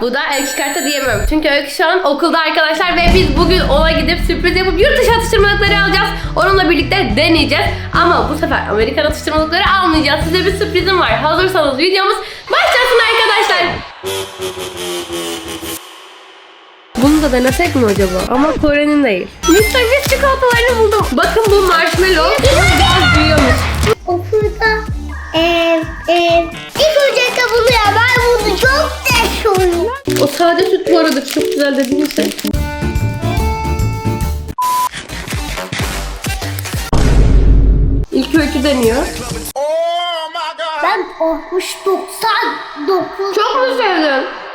Bu da Öykü kartı diyemiyorum. Çünkü Öykü şu an okulda arkadaşlar ve biz bugün ona gidip sürpriz yapıp yurt dışı atıştırmalıkları alacağız. Onunla birlikte deneyeceğiz. Ama bu sefer Amerikan atıştırmalıkları almayacağız. Size bir sürprizim var. Hazırsanız videomuz başlasın arkadaşlar. Bunu da denesek mi acaba? Ama Kore'nin değil. Mr. Beast çikolatalarını buldum. Bakın bu marshmallow. Biraz büyüyormuş. Okulda ev ev. İlk önce bunu ya ben bunu çok seviyorum. O sade süt bu arada çok güzel dediğin şey. İlk öykü deniyor. Ben olmuş 99. Çok mu sevdin?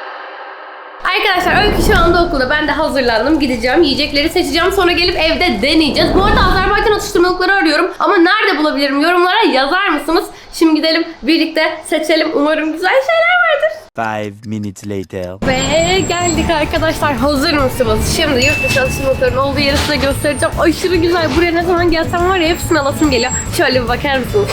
Arkadaşlar Öykü şu anda okulda. Ben de hazırlandım. Gideceğim. Yiyecekleri seçeceğim. Sonra gelip evde deneyeceğiz. Bu arada Azerbaycan atıştırmalıkları arıyorum. Ama nerede bulabilirim? Yorumlara yazar mısınız? Şimdi gidelim birlikte seçelim. Umarım güzel şeyler vardır. Five minutes later. Ve geldik arkadaşlar. Hazır mısınız? Şimdi yurt dışı alışverişlerin olduğu yeri size göstereceğim. Aşırı güzel. Buraya ne zaman gelsem var ya hepsini alasım geliyor. Şöyle bir bakar mısınız?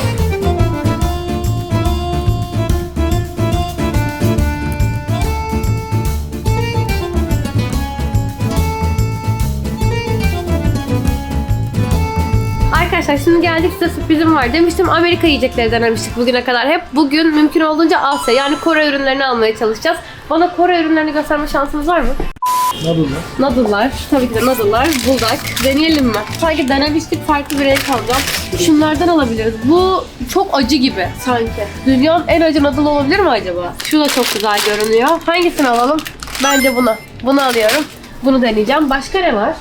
Arkadaşlar şimdi geldik size sürprizim var. Demiştim Amerika yiyecekleri denemiştik bugüne kadar. Hep bugün mümkün olduğunca Asya yani Kore ürünlerini almaya çalışacağız. Bana Kore ürünlerini gösterme şansınız var mı? Noodle'lar. Noodle'lar. Tabii ki de noodle'lar. Buldak. Deneyelim mi? Sanki denemiştik farklı bir renk alacağım. Şunlardan alabiliriz. Bu çok acı gibi sanki. Dünyanın en acı noodle olabilir mi acaba? Şu da çok güzel görünüyor. Hangisini alalım? Bence bunu. Bunu alıyorum. Bunu deneyeceğim. Başka ne var?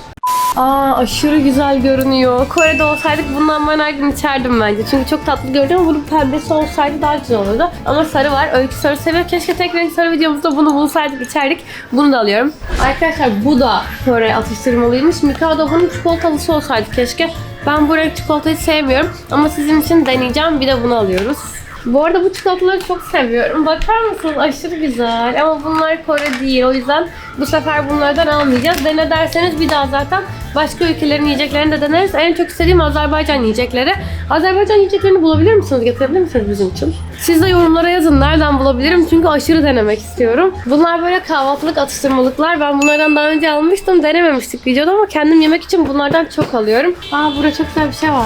Aa aşırı güzel görünüyor. Kore'de olsaydık bundan ben her gün içerdim bence. Çünkü çok tatlı görünüyor ama bunun pembesi olsaydı daha güzel olurdu. Ama sarı var. Öykü sarı seviyor. Keşke tek renk sarı videomuzda bunu bulsaydık içerdik. Bunu da alıyorum. Arkadaşlar bu da Kore atıştırmalıymış. Mikado bunun çikolatalısı olsaydı keşke. Ben bu renk çikolatayı sevmiyorum. Ama sizin için deneyeceğim. Bir de bunu alıyoruz. Bu arada bu çikolataları çok seviyorum. Bakar mısınız? Aşırı güzel. Ama bunlar Kore değil. O yüzden bu sefer bunlardan almayacağız. Dene derseniz bir daha zaten başka ülkelerin yiyeceklerini de deneriz. En çok istediğim Azerbaycan yiyecekleri. Azerbaycan yiyeceklerini bulabilir misiniz? Getirebilir misiniz bizim için? Siz de yorumlara yazın nereden bulabilirim. Çünkü aşırı denemek istiyorum. Bunlar böyle kahvaltılık atıştırmalıklar. Ben bunlardan daha önce almıştım. Denememiştik videoda ama kendim yemek için bunlardan çok alıyorum. Aa burada çok güzel bir şey var.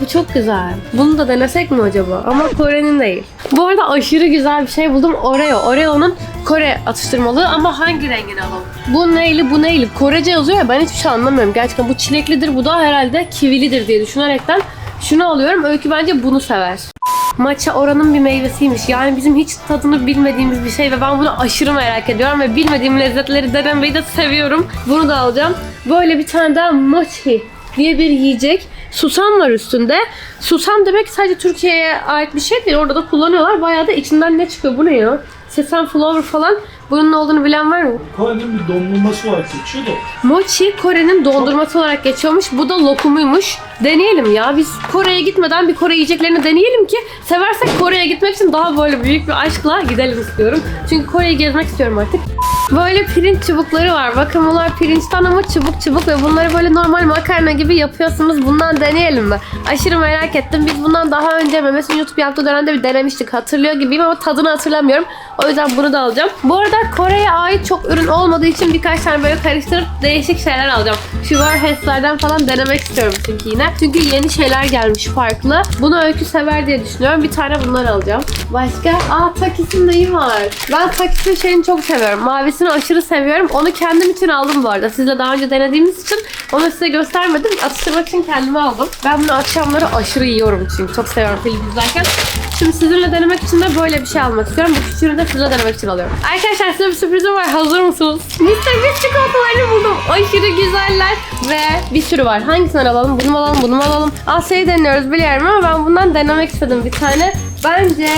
Bu çok güzel. Bunu da denesek mi acaba? Ama Kore'nin değil. Bu arada aşırı güzel bir şey buldum. Oreo. Oreo'nun Kore atıştırmalığı ama hangi rengini alalım? Bu neyli bu neyli? Korece yazıyor ya ben hiçbir şey anlamıyorum. Gerçekten bu çileklidir bu da herhalde kivilidir diye düşünerekten şunu alıyorum. Öykü bence bunu sever. Matcha oranın bir meyvesiymiş. Yani bizim hiç tadını bilmediğimiz bir şey ve ben bunu aşırı merak ediyorum ve bilmediğim lezzetleri denemeyi de seviyorum. Bunu da alacağım. Böyle bir tane daha mochi diye bir yiyecek. Susam var üstünde. Susam demek sadece Türkiye'ye ait bir şey değil. Orada da kullanıyorlar. Bayağı da içinden ne çıkıyor? Bu ne ya? Sesam flower falan. Bunun ne olduğunu bilen var mı? Kore'nin bir dondurması olarak geçiyor da. Mochi Kore'nin dondurması olarak geçiyormuş. Bu da lokumuymuş. Deneyelim ya. Biz Kore'ye gitmeden bir Kore yiyeceklerini deneyelim ki seversek Kore'ye gitmek için daha böyle büyük bir aşkla gidelim istiyorum. Çünkü Kore'yi gezmek istiyorum artık. Böyle pirinç çubukları var. Bakın bunlar pirinçten ama çubuk çubuk ve bunları böyle normal makarna gibi yapıyorsunuz. Bundan deneyelim mi? Aşırı merak ettim. Biz bundan daha önce Mehmet'in YouTube yaptığı dönemde bir denemiştik. Hatırlıyor gibiyim ama tadını hatırlamıyorum. O yüzden bunu da alacağım. Bu arada Kore'ye ait çok ürün olmadığı için birkaç tane böyle karıştırıp değişik şeyler alacağım. Şu Warhes'lerden falan denemek istiyorum çünkü yine. Çünkü yeni şeyler gelmiş farklı. Bunu Öykü sever diye düşünüyorum. Bir tane bunlar alacağım. Başka? Aa Takis'in neyi var? Ben Takis'in şeyini çok seviyorum. Mavisini aşırı seviyorum. Onu kendim için aldım bu arada. Sizle daha önce denediğimiz için onu size göstermedim. Atıştırmak için kendime aldım. Ben bunu akşamları aşırı yiyorum çünkü. Çok seviyorum film izlerken. Şimdi sizinle denemek için de böyle bir şey almak istiyorum. Bu küçüğünü de sizinle denemek için alıyorum. Arkadaşlar size bir sürprizim var. Hazır mısınız? Mr. Beast çikolatalarını buldum. Aşırı güzeller. Ve bir sürü var. Hangisinden alalım? Bunu alalım? Bunu alalım? Asya'yı deniyoruz biliyorum ama ben bundan denemek istedim bir tane. Bence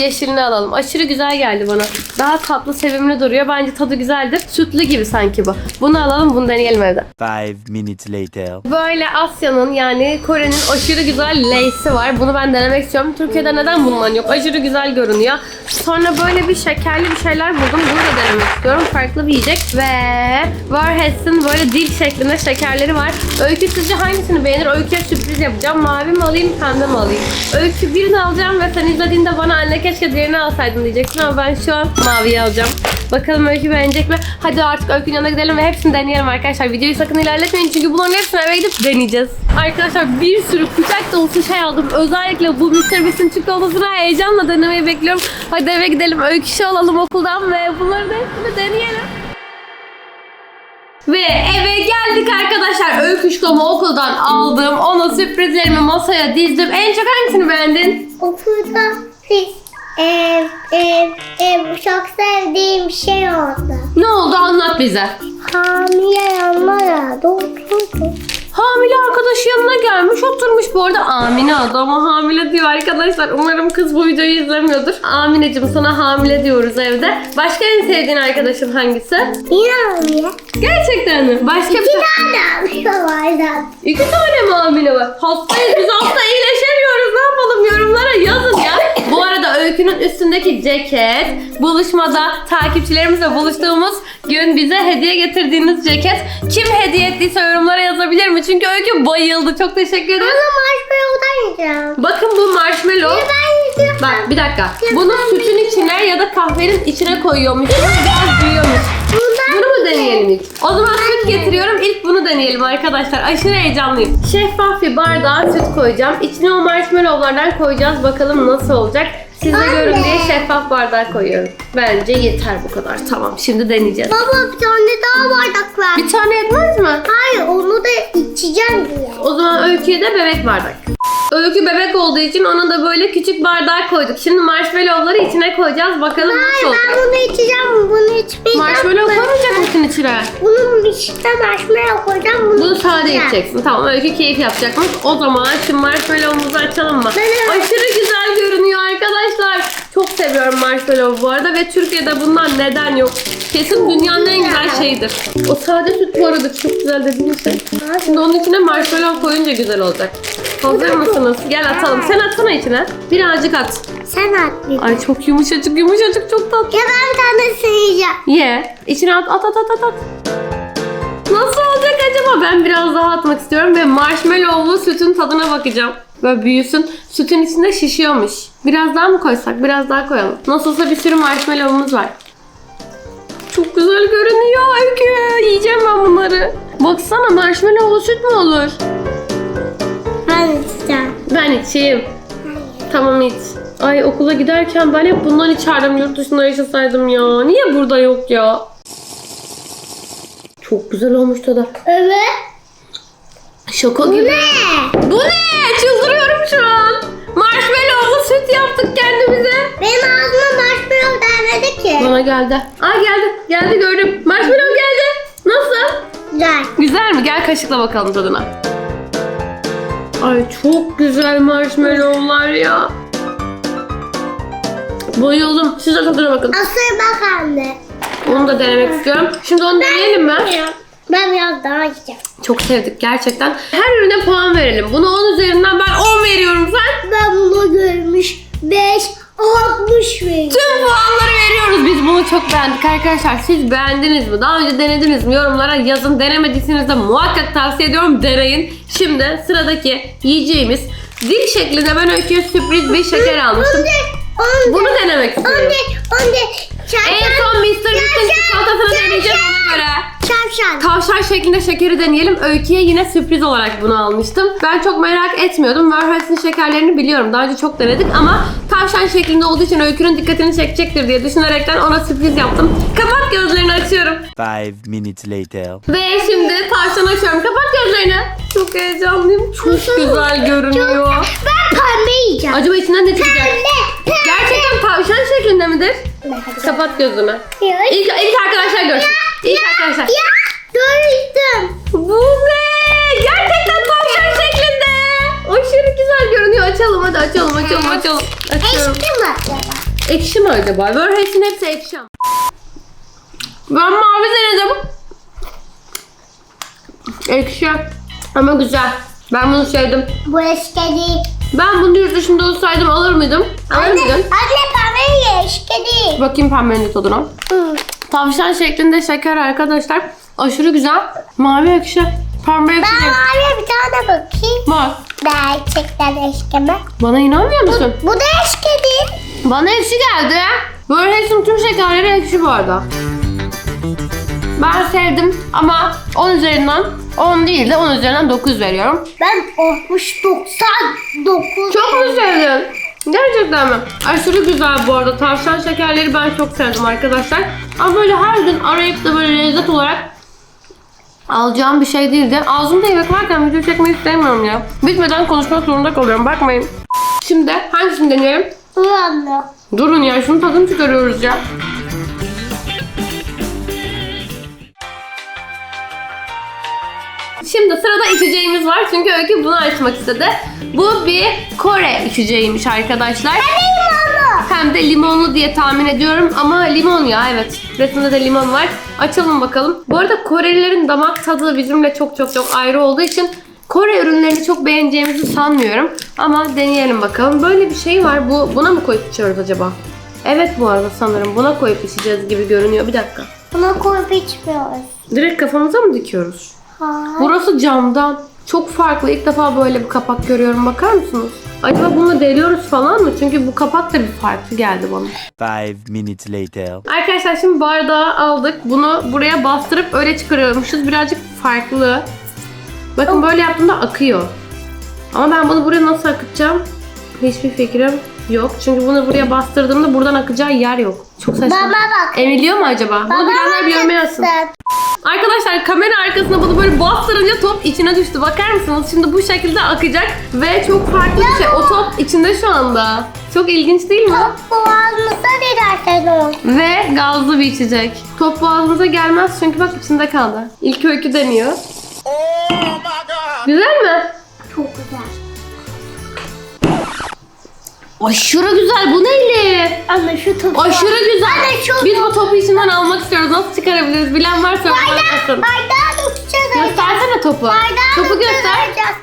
yeşilini alalım. Aşırı güzel geldi bana. Daha tatlı, sevimli duruyor. Bence tadı güzeldir. Sütlü gibi sanki bu. Bunu alalım, bunu deneyelim evde. Five minutes later. Böyle Asya'nın yani Kore'nin aşırı güzel Lay'si var. Bunu ben denemek istiyorum. Türkiye'de neden bundan yok? Aşırı güzel görünüyor. Sonra böyle bir şekerli bir şeyler buldum. Bunu da denemek istiyorum. Farklı bir yiyecek. Ve Warheads'in böyle dil şeklinde şekerleri var. Öykü sizce hangisini beğenir? Öykü'ye sürpriz yapacağım. Mavi mi alayım, pembe mi alayım? Öykü birini alacağım ve sen izlediğinde bana anne keşke diğerini alsaydın diyeceksin ama ben şu an maviyi alacağım. Bakalım Öykü beğenecek mi? Hadi artık Öykü'nün yanına gidelim ve hepsini deneyelim arkadaşlar. Videoyu sakın ilerletmeyin çünkü bunların hepsini eve gidip deneyeceğiz. Arkadaşlar bir sürü kucak dolusu şey aldım. Özellikle bu Mr. Beast'in çikolatasını heyecanla denemeyi bekliyorum. Hadi eve gidelim Öykü şey alalım okuldan ve bunları da hepsini deneyelim. Ve eve geldik arkadaşlar. Öykü şokomu okuldan aldım. Ona sürprizlerimi masaya dizdim. En çok hangisini beğendin? Okulda biz ev, ev, ev çok sevdiğim şey oldu. Ne oldu anlat bize. Hamile yanlara oturdu. Hamile arkadaşı yanına gelmiş oturmuş bu arada Amine adı ama hamile diyor arkadaşlar. Umarım kız bu videoyu izlemiyordur. Amineciğim sana hamile diyoruz evde. Başka en sevdiğin arkadaşın hangisi? Yine hamile. Gerçekten mi? Başka bir Bir tane hamile vardı. İki tane mi hamile var? Hastayız biz hasta iyileşemiyoruz. Ne yapalım yorumlara yazın ya. Bu arada Öykü'nün üstündeki ceket buluşmada takipçilerimizle buluştuğumuz gün bize hediye getirdiğiniz ceket. Kim hediye ettiyse yorumlara yazabilir mi? Çünkü Öykü bayıldı. Çok teşekkür ederim. Ama marshmallow'dan yiyeceğim. Bakın bu marshmallow. Ben yiyeceğim. Bak bir dakika. Bunu sütün içine ya da kahvenin içine koyuyormuş. Biraz büyüyormuş. Bundan Bunu deneyelim ilk? O zaman süt getiriyorum. İlk bunu deneyelim arkadaşlar. Aşırı heyecanlıyım. Şeffaf bir bardağa süt koyacağım. İçine o marshmallowlardan koyacağız. Bakalım nasıl olacak. Siz de Anne. görün diye şeffaf bardağa koyuyorum. Bence yeter bu kadar. Tamam şimdi deneyeceğiz. Baba bir tane daha bardak ver. Bir tane yetmez mi? Hayır onu da içeceğim diye. O zaman Öykü'ye de bebek bardak. Öykü bebek olduğu için ona da böyle küçük bardağa koyduk. Şimdi marshmallowları içine koyacağız. Bakalım nasıl Hayır olacak. ben bunu içeceğim. Bunu içmeyeceğim. Marshmallow koymayacak mısın içine? Bunun içine marshmallow koyacağım. Bunu, Bunu sade içeceğim. içeceksin. Tamam öykü keyif yapacakmış. O zaman şimdi marshmallow'umuzu açalım mı? Ben- Aşırı güzel görünüyor arkadaşlar. Çok seviyorum marshmallow bu arada ve Türkiye'de bundan neden yok? Kesin dünyanın en güzel şeyidir. O sade süt bu arada çok güzel dediğim şey. Şimdi onun içine marshmallow koyunca güzel olacak. Hazır mısınız? Gel atalım. Sen atsana içine. Birazcık at. Sen at bir. Ay çok yumuşacık yumuşacık çok tatlı. Ya ben bir tanesini yiyeceğim. Ye. İçine at at at at. at. Nasıl olacak acaba? Ben biraz daha atmak istiyorum ve marshmallowlu sütün tadına bakacağım. Böyle büyüsün. Sütün içinde şişiyormuş. Biraz daha mı koysak? Biraz daha koyalım. Nasılsa bir sürü marshmallowumuz var. Çok güzel görünüyor Öykü. Yiyeceğim ben bunları. Baksana marshmallowlu süt mü olur? Ben içeceğim. Ben içeyim. Tamam iç. Ay okula giderken ben hep bundan içerdim yurt dışında yaşasaydım ya. Niye burada yok ya? Çok güzel olmuş tadı. Evet. Şaka gibi. Ne? Bu ne? Çıldırıyorum şu an. Marshmallowlu süt yaptık kendimize. Benim ağzıma marshmallow değmedi ki. Bana geldi. Ay geldi. Geldi gördüm. Marshmallow geldi. Nasıl? Güzel. Güzel mi? Gel kaşıkla bakalım tadına. Ay çok güzel marshmallowlar ya. Bayıldım. Siz de tadına bakın. Asıl bak anne. Onu da denemek istiyorum. Şimdi onu deneyelim mi? Ben biraz daha yiyeceğim. Çok sevdik gerçekten. Her ürüne puan verelim. Buna 10 üzerinden ben 10 veriyorum sen. Ben bunu görmüş 5 60 veriyorum. Tüm puanları veriyoruz. Biz bunu çok beğendik arkadaşlar. Siz beğendiniz mi? Daha önce denediniz mi? Yorumlara yazın. Denemediyseniz de muhakkak tavsiye ediyorum. Deneyin. Şimdi sıradaki yiyeceğimiz zil şeklinde ben öyküye sürpriz bir şeker almıştım. Onde, Bunu denemek istiyorum. onde, onde, En son Mr. Beast'in çikolatasını deneyeceğim ona göre. Şavşan. Tavşan şeklinde şekeri deneyelim. Öykü'ye yine sürpriz olarak bunu almıştım. Ben çok merak etmiyordum. Merhas'ın şekerlerini biliyorum. Daha önce çok denedik ama tavşan şeklinde olduğu için Öykü'nün dikkatini çekecektir diye düşünerekten ona sürpriz yaptım. Kapat gözlerini açıyorum. Five minutes later. Ve şimdi tavşan açıyorum. Kapat gözlerini. Çok heyecanlıyım. Çok güzel görünüyor. Ben pembe yiyeceğim. Acaba içinden ne çıkacak? Pembe. Pembe. Gerçekten tavşan şeklinde midir? Kapat gözünü. Ya, İlk, ilk arkadaşlar görsün. İlk arkadaşlar. ya gördüm. Bu ne? Gerçekten tavşan şeklinde. Aşırı güzel görünüyor. Açalım hadi açalım açalım açalım. Açıyorum. Eşki mi acaba? Ekşi mi acaba? Warhead'in hepsi ekşi. Ben mavi denedim. Ekşi. Ama güzel. Ben bunu sevdim. Bu eşki değil. Ben bunu yurt dışında olsaydım alır mıydım? Alır Anne, mıydın? anne pembe ye eşki değil. Bakayım pembenin tadına. Hı. Tavşan şeklinde şeker arkadaşlar. Aşırı güzel. Mavi ekşi. Pembe ekşi. Ben maviye bir tane bakayım. Bak. Gerçekten eşki mi? Bana inanmıyor musun? Bu da eşki değil. Bana ekşi geldi. Böyle hepsinin tüm şekerleri ekşi bu arada. Ben sevdim ama 10 üzerinden 10 değil de 10 üzerinden 9 veriyorum. Ben 60 99. Çok mu sevdin? Gerçekten mi? Aşırı güzel bu arada. Tavşan şekerleri ben çok sevdim arkadaşlar. Ama böyle her gün arayıp da böyle lezzet olarak alacağım bir şey değildi. Ağzımda yemek varken video çekmeyi sevmiyorum ya. Bitmeden konuşmak zorunda kalıyorum. Bakmayın. Şimdi hangisini deneyelim? Uyandı. Durun ya şunun tadını çıkarıyoruz ya. Şimdi sırada içeceğimiz var çünkü Öykü bunu açmak istedi. Bu bir Kore içeceğiymiş arkadaşlar. Hem de limonlu diye tahmin ediyorum ama limon ya evet. Resimde de limon var. Açalım bakalım. Bu arada Korelilerin damak tadı bizimle çok çok çok ayrı olduğu için Kore ürünlerini çok beğeneceğimizi sanmıyorum. Ama deneyelim bakalım. Böyle bir şey var. Bu buna mı koyup içiyoruz acaba? Evet bu arada sanırım buna koyup içeceğiz gibi görünüyor. Bir dakika. Buna koyup içmiyoruz. Direkt kafamıza mı dikiyoruz? Burası camdan. Çok farklı. İlk defa böyle bir kapak görüyorum. Bakar mısınız? Acaba bunu deliyoruz falan mı? Çünkü bu kapak da bir farklı geldi bana. Five minutes later. Arkadaşlar şimdi bardağı aldık. Bunu buraya bastırıp öyle çıkarıyormuşuz. Birazcık farklı. Bakın böyle yaptığımda akıyor. Ama ben bunu buraya nasıl akıtacağım? Hiçbir fikrim yok. Çünkü bunu buraya bastırdığımda buradan akacağı yer yok. Çok saçma. Baba bak. Emiliyor mu acaba? Bunu Baba bilenler bir yoruma yazsın. Arkadaşlar kamera arkasına bunu böyle bastırınca top içine düştü. Bakar mısınız? Şimdi bu şekilde akacak ve çok farklı bir şey. O top içinde şu anda. Çok ilginç değil mi? Top boğazımıza girersen olur. Ve gazlı bir içecek. Top boğazınıza gelmez çünkü bak içinde kaldı. İlk öykü deniyor. Güzel mi? Aşırı güzel. Bu neyli? Ama şu topu. Aşırı güzel. Anne şu Biz bu topu içinden almak istiyoruz. Nasıl çıkarabiliriz? Bilen varsa anlatsın. Bardağı tutacağız. Göstersene topu. Bardağı Topu göster. tutacağız.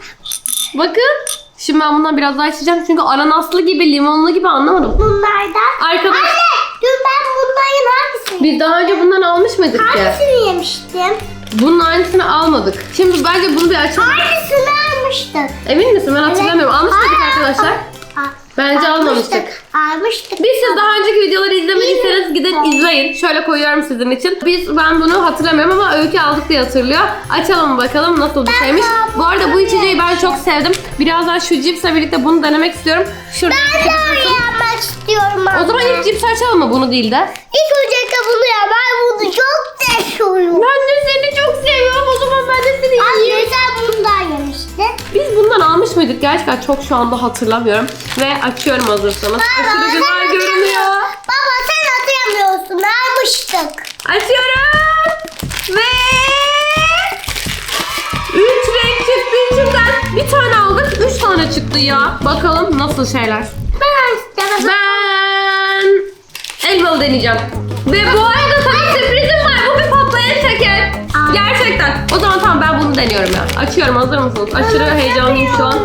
Bakın. Şimdi ben bundan biraz daha içeceğim çünkü ananaslı gibi, limonlu gibi anlamadım. Bunlardan. Arkadaş Anne dün ben bundan hangisini? biz daha önce bundan almış mıydık ki? Hangisini yemiştim? Bunun aynısını almadık. Şimdi bence bunu bir açalım. Hangisini almıştık? Emin misin? Ben hatırlamıyorum. Almış mıydık arkadaşlar? Aa, Bence almamıştık. Almıştık. Biz siz daha önceki videoları izlemediyseniz gidin izleyin. Şöyle koyuyorum sizin için. Biz ben bunu hatırlamıyorum ama öykü aldık diye hatırlıyor. Açalım bakalım nasıl bir şeymiş. Bu arada bu içeceği ben çok sevdim. Birazdan şu cipsle birlikte bunu denemek istiyorum. Şurada Ben de öyle yapmak istiyorum. O zaman ilk cipsi açalım mı bunu değil de? İlk önce bunu ya. Ben bunu çok seviyorum. Ben de seni çok seviyorum. O zaman ben de seni yiyeyim. Anne sen bundan yemiştin. Biz bundan almış mıydık? Gerçekten çok şu anda hatırlamıyorum. Ve açıyorum hazırsanız. Aşırı güzel sen görünüyor. Baba sen hatırlamıyorsun. Almıştık. Açıyorum. Ve... Üç renk çıktı içinden. Bir tane aldık. Üç tane çıktı ya. Bakalım nasıl şeyler. Ben istemem. Ben elmalı deneyeceğim. Ve bu arada sana sürprizim var. Gerçekten. O zaman tamam ben bunu deniyorum ya. Açıyorum hazır mısınız? Aşırı heyecanlıyım şu an.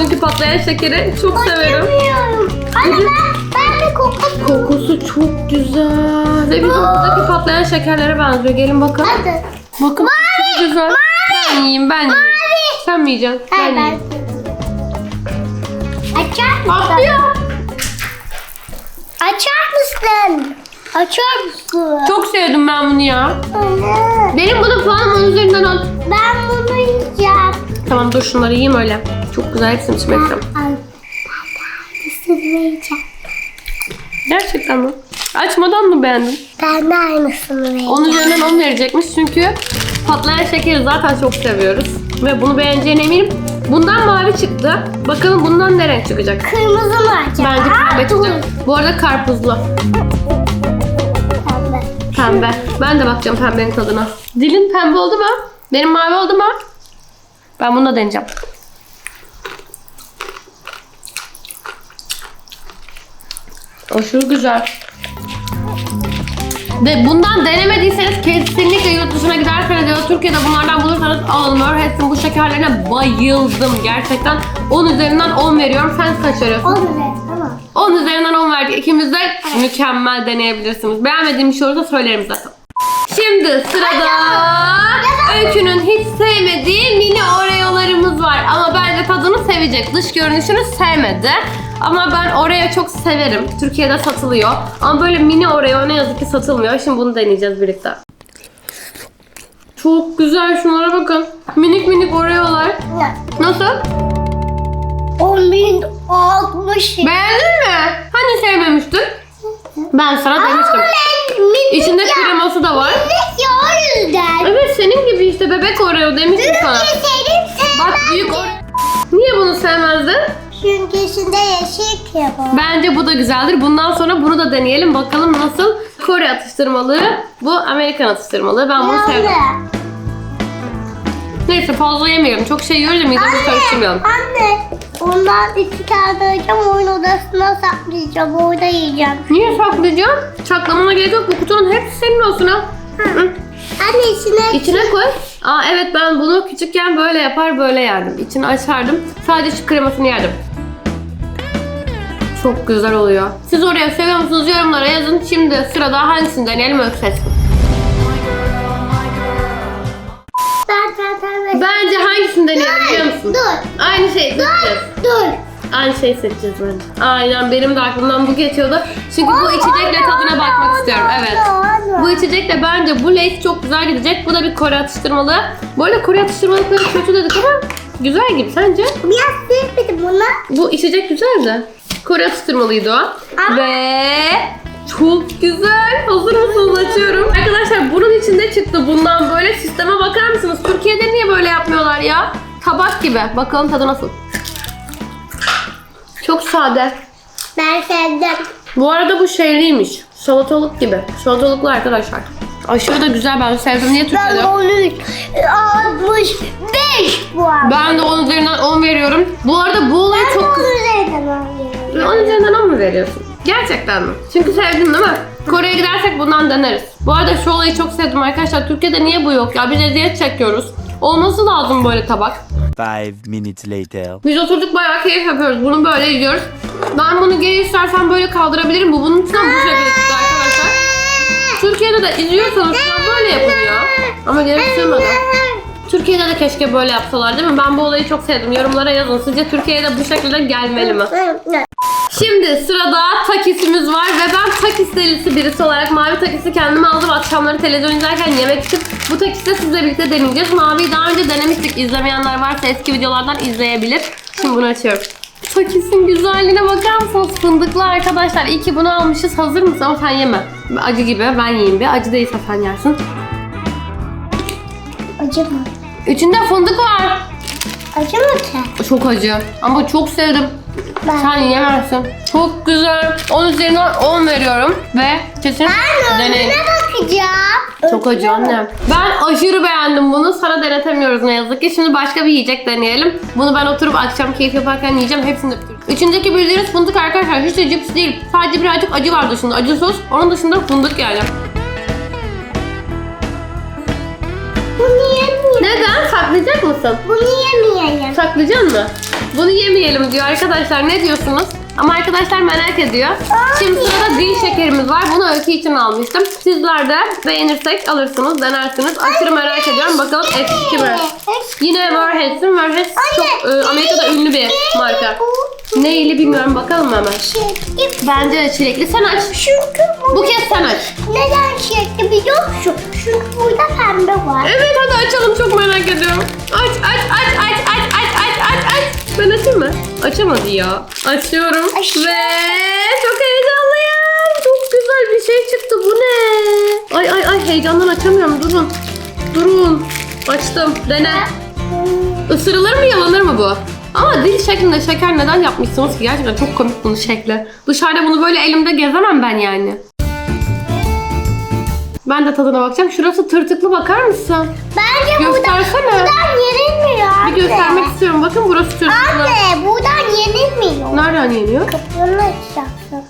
Çünkü patlayan şekeri çok severim. Bilmiyorum. Anne ben, ben de kokusu. Kokusu çok güzel. Ve bizim buradaki patlayan şekerlere benziyor. Gelin bakın. Hadi. Bakın çok güzel. Ben yiyeyim ben yiyeyim. Sen mi yiyeceksin? Ben Hayır ben. yiyeyim. Açar mısın? Patlıyor. Açar mısın? Açar mısın? Çok sevdim ben bunu ya. Anne. Benim bunu puanım 10 üzerinden 10. Ben bunu yiyeceğim. Tamam dur şunları yiyeyim öyle. Çok güzel hepsini içmek istiyorum. Al. Ben de yiyeceğim. Gerçekten mi? Açmadan mı beğendin? Ben de aynısını vereceğim. 10 üzerinden 10 verecekmiş çünkü patlayan şekeri zaten çok seviyoruz. Ve bunu beğeneceğine eminim. Bundan mavi çıktı. Bakalım bundan ne renk çıkacak? Kırmızı mı acaba? Bence pembe çıkacak. Bu arada karpuzlu. Pembe. Ben de bakacağım pembenin tadına. Dilin pembe oldu mu? Benim mavi oldu mu? Ben bunu da deneyeceğim. Aşırı güzel. Ve bundan denemediyseniz kesinlikle yurt dışına giderseniz ya da Türkiye'de bunlardan bulursanız alın. Merhets'in bu şekerlerine bayıldım gerçekten. 10 üzerinden 10 veriyorum. Sen kaç veriyorsun? O güzel tamam. 10 üzerinden 10 verdik. İkimiz de mükemmel deneyebilirsiniz. Beğenmediğim bir şey olursa söylerim zaten. Şimdi sırada Öykü'nün hiç sevmediği mini oreolarımız var. Ama bence tadını sevecek. Dış görünüşünü sevmedi. Ama ben Oreo çok severim. Türkiye'de satılıyor. Ama böyle mini Oreo ne yazık ki satılmıyor. Şimdi bunu deneyeceğiz birlikte. Çok güzel şunlara bakın. Minik minik Oreo'lar. Nasıl? 10.060. Beğendin mi? Hani sevmemiştin? Ben sana demiştim. İçinde kreması da var. Ya o yüzden. Evet senin gibi işte bebek Oreo demiştim sana. Senin Bak büyük Oreo. Niye bunu sevmezdin? Çünkü içinde yeşil kebap. Bence bu da güzeldir. Bundan sonra bunu da deneyelim. Bakalım nasıl. Kore atıştırmalığı. Bu Amerikan atıştırmalığı. Ben bunu sevdim. Neyse fazla yemeyelim. Çok şey yiyoruz ya midemizi karıştırmayalım. Anne, ondan iki tane alacağım oyun odasına saklayacağım. Orada yiyeceğim. Niye saklayacağım? Saklamana gerek yok. Bu kutunun hepsi senin olsun ha. Hı. Anne içine İçine koy. Aa evet ben bunu küçükken böyle yapar böyle yerdim. İçini açardım. Sadece şu kremasını yerdim. Çok güzel oluyor. Siz oraya seviyor musunuz yorumlara yazın. Şimdi sırada hangisini deneyelim öykü seçsin. Ben zaten Bence hangisini deneyelim biliyor musun? Dur, Aynı şeyi seçeceğiz. dur. Aynı şeyi seçeceğiz bence. Aynen benim de aklımdan bu geçiyordu. Çünkü bu içecekle tadına bakmak istiyorum. Evet. Bu içecekle bence bu Lace çok güzel gidecek. Bu da bir Kore atıştırmalığı. Böyle Kore atıştırmalıkları kötü dedik ama güzel gibi sence? Biraz sevmedim bunu. Bu içecek güzeldi. Kore atıştırmalıydı o. Ve çok güzel. Hazır mısınız? Açıyorum. Arkadaşlar bunun içinde çıktı bundan böyle sisteme bakar mısınız? Türkiye'de niye böyle yapmıyorlar ya? Tabak gibi. Bakalım tadı nasıl? Çok sade. Ben sevdim. Bu arada bu şeyliymiş. Salatalık gibi. Salatalıklı arkadaşlar. Aşırı da güzel ben sevdim. Niye Ben Türkiye'de? 13, 65 bu arada. Ben de 10 üzerinden 10 veriyorum. Bu arada bu olay Ben çok çok üzerinden alıyorum. 10 üzerinden 10 mu veriyorsun? Gerçekten mi? Çünkü sevdin değil mi? Kore'ye gidersek bundan deneriz. Bu arada şu olayı çok sevdim arkadaşlar. Türkiye'de niye bu yok ya? Biz eziyet çekiyoruz. Olması lazım böyle tabak. Five minutes later. Biz oturduk bayağı keyif yapıyoruz. Bunu böyle yiyoruz. Ben bunu geri istersen böyle kaldırabilirim. Bu bunun içinden bu şekilde çıktı arkadaşlar. Türkiye'de de izliyorsanız şu an böyle yapılıyor. Ama gerektirmeden. Türkiye'de de keşke böyle yapsalar değil mi? Ben bu olayı çok sevdim. Yorumlara yazın. Sizce Türkiye'ye de bu şekilde gelmeli mi? Şimdi sırada takisimiz var ve ben takis delisi birisi olarak mavi takisi kendime aldım. Akşamları televizyon izlerken yemek için bu takisi de sizle birlikte deneyeceğiz. Maviyi daha önce denemiştik. İzlemeyenler varsa eski videolardan izleyebilir. Şimdi bunu açıyorum. Takisin güzelliğine bakar mısınız? Fındıklı arkadaşlar. İyi ki bunu almışız. Hazır mısın? Ama sen yeme. Acı gibi. Ben yiyeyim bir. Acı değilse sen yersin. Acı mı? İçinde fındık var. Acı mı ki? Çok acı. Ama çok sevdim. Ben- Sen yiyemezsin. Çok güzel. 10 üzerinden 10 veriyorum. Ve kesin deneyin. Ne bakacağım? Çok acı annem. Ben aşırı beğendim bunu. Sana denetemiyoruz ne yazık ki. Şimdi başka bir yiyecek deneyelim. Bunu ben oturup akşam keyif yaparken yiyeceğim. Hepsini de bitireceğim. Bildiğiniz fındık arkadaşlar. Hiç de cips değil. Sadece birazcık acı var dışında. Acı sos. Onun dışında fındık yani. Bunu yemeyelim. Neden? Saklayacak mısın? Bunu yemeyelim. Saklayacak mı? Bunu yemeyelim diyor arkadaşlar. Ne diyorsunuz? Ama arkadaşlar merak ediyor. Şimdi sırada dil şekerimiz var. Bunu öykü için almıştım. Sizler de beğenirsek alırsınız, denersiniz. Aşırı merak ediyorum. Bakalım eski mi? Yine Warheads'in. Warheads çok e, Amerika'da ünlü bir marka. Neyli bilmiyorum. Bakalım hemen. Bence de çilekli. Sen aç. Çünkü bu, Bu kez sen aç. neden şekli biliyor musun? Çünkü burada pembe var. Evet hadi açalım. Çok merak ediyorum. Aç aç aç aç aç aç aç aç aç. Ben açayım mı? Açamadı ya. Açıyorum. Aç. Ve çok heyecanlıyım. Çok güzel bir şey çıktı. Bu ne? Ay ay ay heyecandan açamıyorum. Durun. Durun. Açtım. Dene. Isırılır mı yalanır mı bu? Ama dil şeklinde şeker neden yapmışsınız ki? Gerçekten çok komik bunun şekli. Dışarıda bunu böyle elimde gezemem ben yani. Ben de tadına bakacağım. Şurası tırtıklı bakar mısın? Bence buradan, Göstersene. buradan yenilmiyor anne. Bir göstermek istiyorum. Bakın burası tırtıklı. Anne buradan yenilmiyor. Nereden yeniyor? Kapılarını açacaksın.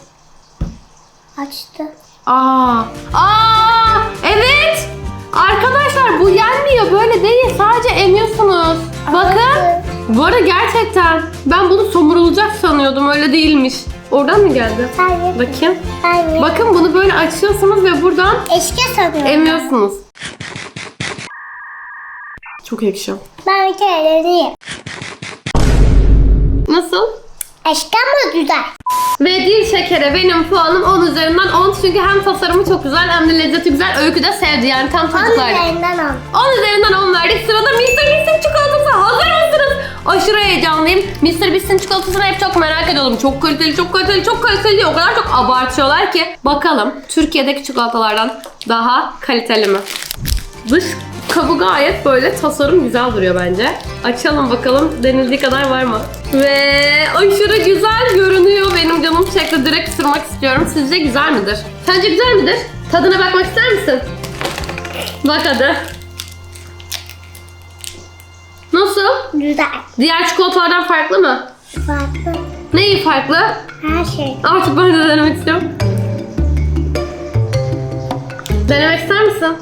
Açtı. Aa. Aa! Evet. Arkadaşlar bu yenmiyor. Böyle değil. Sadece emiyorsunuz. Bakın. Bu arada gerçekten ben bunu somurulacak sanıyordum. Öyle değilmiş. Oradan mı geldi? Hayır. Bakayım. Hayır. Bakın bunu böyle açıyorsunuz ve buradan Eşke sanıyorum. emiyorsunuz. Çok ekşi. ben bir kere deneyeyim. Nasıl? Eşte ama güzel. Ve dil şekere benim puanım 10 üzerinden 10 çünkü hem tasarımı çok güzel hem de lezzeti güzel. Öykü de sevdi yani tam Onun çocuklardı. üzerinden al. 10 üzerinden 10 verdik. Sırada Mr. Beast'in çikolatası. Aşırı heyecanlıyım. Mr. Beast'in çikolatasını hep çok merak ediyordum. Çok kaliteli, çok kaliteli, çok kaliteli diye o kadar çok abartıyorlar ki. Bakalım Türkiye'deki çikolatalardan daha kaliteli mi? Dış kabı gayet böyle tasarım güzel duruyor bence. Açalım bakalım denildiği kadar var mı? Ve aşırı güzel görünüyor. Benim canım çekti. Direkt ısırmak istiyorum. Sizce güzel midir? Sence güzel midir? Tadına bakmak ister misin? Bak hadi. Güzel. Diğer çikolatalardan farklı mı? Farklı. Neyi farklı? Her şey. Artık ben de denemek istiyorum. Denemek ister misin?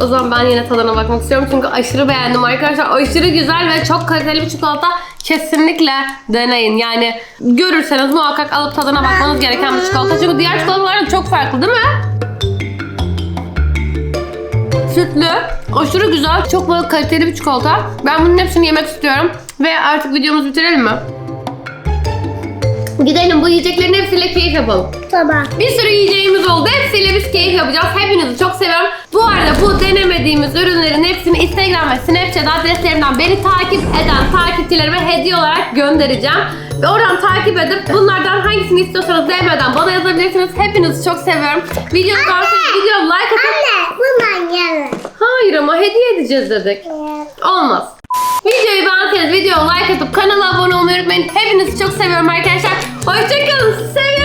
O zaman ben yine tadına bakmak istiyorum çünkü aşırı beğendim arkadaşlar. Aşırı güzel ve çok kaliteli bir çikolata. Kesinlikle deneyin. Yani görürseniz muhakkak alıp tadına bakmanız gereken bir çikolata. Çünkü diğer çikolatalardan çok farklı değil mi? Sütlü, aşırı güzel, çok böyle kaliteli bir çikolata. Ben bunun hepsini yemek istiyorum. Ve artık videomuzu bitirelim mi? Gidelim bu yiyeceklerin hepsiyle keyif yapalım. Tamam. Bir sürü yiyeceğimiz oldu. Hepsiyle biz keyif yapacağız. Hepinizi çok seviyorum. Bu arada bu denemediğimiz ürünlerin hepsini Instagram ve Snapchat adreslerimden beni takip eden takipçilerime hediye olarak göndereceğim. Ve oradan takip edip bunlardan hangisini istiyorsanız DM'den bana yazabilirsiniz. Hepinizi çok seviyorum. Videomu beğendiyseniz video like atın. Anne bundan gelin. Hayır ama hediye edeceğiz dedik. Olmaz. Videoyu beğendiyseniz videoya like atıp kanala abone olmayı unutmayın. Hepinizi çok seviyorum arkadaşlar. Hoşçakalın. Sevin.